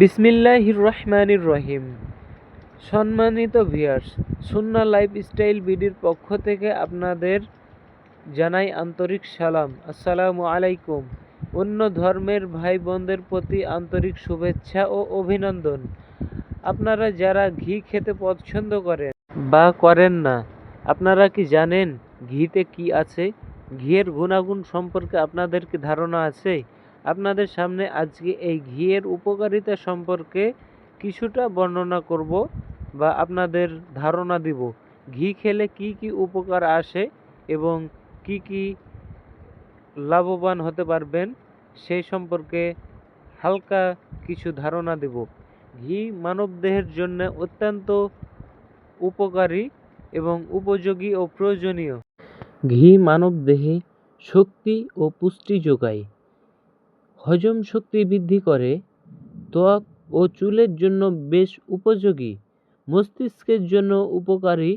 বিসমিল্লাহির রহমানির রহিম। সম্মানিত ভিয়ার্স সুন্না লাইফস্টাইল বিডির পক্ষ থেকে আপনাদের জানাই আন্তরিক সালাম। আসসালামু আলাইকুম। অন্য ধর্মের ভাই বোনদের প্রতি আন্তরিক শুভেচ্ছা ও অভিনন্দন। আপনারা যারা ঘি খেতে পছন্দ করেন বা করেন না, আপনারা কি জানেন ঘিতে কি আছে? ঘিয়ের গুণাগুণ সম্পর্কে আপনাদের কি ধারণা আছে? আপনাদের সামনে আজকে এই ঘিয়ের উপকারিতা সম্পর্কে কিছুটা বর্ণনা করব বা আপনাদের ধারণা দিব। ঘি খেলে কি কি উপকার আসে এবং কি কি লাভবান হতে পারবেন সেই সম্পর্কে হালকা কিছু ধারণা দেব। ঘি মানবদেহের জন্য অত্যন্ত উপকারী এবং উপযোগী ও প্রয়োজনীয়। ঘি মানবদেহে শক্তি ও পুষ্টি যোগায়। হজম শক্তি বৃদ্ধি করে। ত্বক ও চুলের জন্য বেশ উপযোগী। মস্তিষ্কের জন্য উপকারী,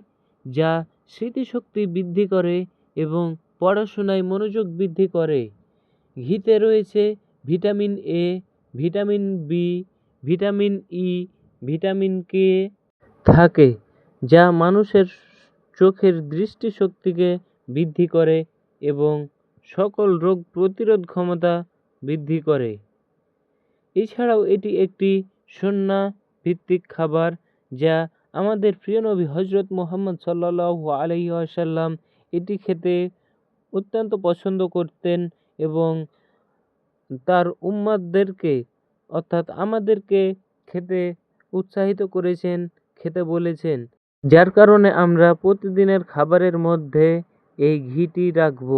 যা স্মৃতিশক্তি বৃদ্ধি করে এবং পড়াশোনায় মনোযোগ বৃদ্ধি করে। ঘিতে রয়েছে vitamin A vitamin B vitamin E vitamin K থাকে, যা মানুষের চোখের দৃষ্টিশক্তিকে বৃদ্ধি করে এবং সকল রোগ প্রতিরোধ ক্ষমতা বৃদ্ধি করে। এছাড়াও এটি একটি সন্না ভিত্তিক খাবার যা আমাদের প্রিয় নবী হজরত মোহাম্মদ সাল্লাল্লাহু আলাইহি আসাল্লাম এটি খেতে অত্যন্ত পছন্দ করতেন এবং তার উম্মাদদেরকে, অর্থাৎ আমাদেরকে খেতে উৎসাহিত করেছেন, খেতে বলেছেন। যার কারণে আমরা প্রতিদিনের খাবারের মধ্যে এই ঘিটি রাখব।